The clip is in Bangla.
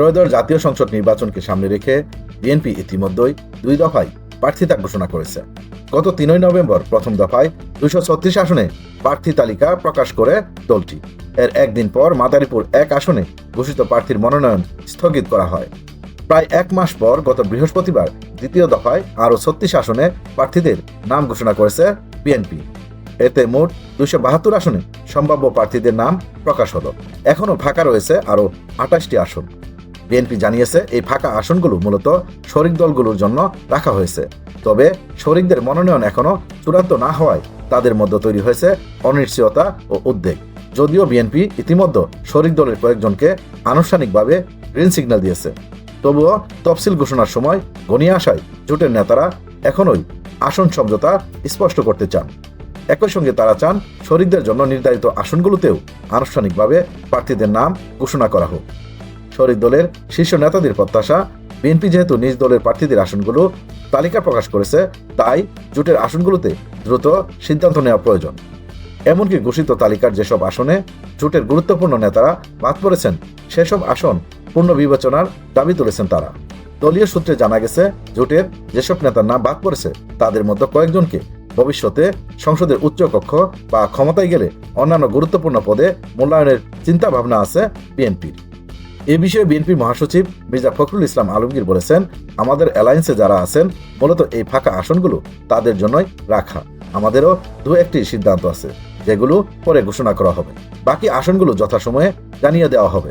ত্রয়োদশ জাতীয় সংসদ নির্বাচনকে সামনে রেখে বিএনপি ইতিমধ্যেই দুই দফায় প্রার্থিতা ঘোষণা করেছে। গত তিনই নভেম্বর প্রথম দফায় দুশো ছত্রিশ আসনে প্রার্থী তালিকা প্রকাশ করে দলটি। এর একদিন পর মাদারীপুর এক আসনে ঘোষিত প্রার্থীর মনোনয়ন স্থগিত করা হয়। প্রায় এক মাস পর গত বৃহস্পতিবার দ্বিতীয় দফায় আরও ছত্রিশ আসনে প্রার্থীদের নাম ঘোষণা করেছে বিএনপি। এতে মোট দুশো বাহাত্তর আসনে সম্ভাব্য প্রার্থীদের নাম প্রকাশ হলো। এখনও ফাঁকা রয়েছে আরও আঠাশটি আসন। বিএনপি জানিয়েছে, এই ফাঁকা আসনগুলো মূলত শরিক দলগুলোর জন্য রাখা হয়েছে। তবে শরিকদের মনোনয়ন এখনও চূড়ান্ত না হওয়ায় তাদের মধ্যে তৈরি হয়েছে অনিশ্চয়তা ও উদ্বেগ। যদিও বিএনপি ইতিমধ্যে শরিক দলের কয়েকজনকে আনুষ্ঠানিকভাবে গ্রিন সিগন্যাল দিয়েছে। তবুও তফসিল ঘোষণার সময় ঘনিয়ে আসায় জোটের নেতারা এখনই আসন সমঝোতা স্পষ্ট করতে চান। একই সঙ্গে তারা চান শরিকদের জন্য নির্ধারিত আসনগুলোতেও আনুষ্ঠানিকভাবে প্রার্থীদের নাম ঘোষণা করা হোক। শরিক দলের শীর্ষ নেতাদের প্রত্যাশা। বিএনপি যেহেতু নিজ দলের প্রার্থীদের আসনগুলো তালিকা প্রকাশ করেছে, তাই জোটের আসনগুলোতে দ্রুত সিদ্ধান্ত নেওয়া প্রয়োজন। এমনকি ঘোষিত তালিকার যেসব আসনে জোটের গুরুত্বপূর্ণ নেতারা বাদ পড়েছেন, সেসব আসন পূর্ণ বিবেচনার দাবি তুলেছেন তারা। দলীয় সূত্রে জানা গেছে, জোটের যেসব নেতার নাম বাদ পড়েছে, তাদের মধ্যে কয়েকজনকে ভবিষ্যতে সংসদের উচ্চ কক্ষ বা ক্ষমতায় গেলে অন্যান্য গুরুত্বপূর্ণ পদে মূল্যায়নের চিন্তা ভাবনা আছে বিএনপির। এ বিষয়ে বিএনপি মহাসচিব মির্জা ফখরুল ইসলাম আলমগীর বলেছেন, আমাদের অ্যালায়েন্সে যারা আছেন, মূলত এই ফাঁকা আসনগুলো তাদের জন্যই রাখা। আমাদেরও দু একটি সিদ্ধান্ত আছে, যেগুলো পরে ঘোষণা করা হবে। বাকি আসনগুলো যথাসময়ে জানিয়ে দেওয়া হবে।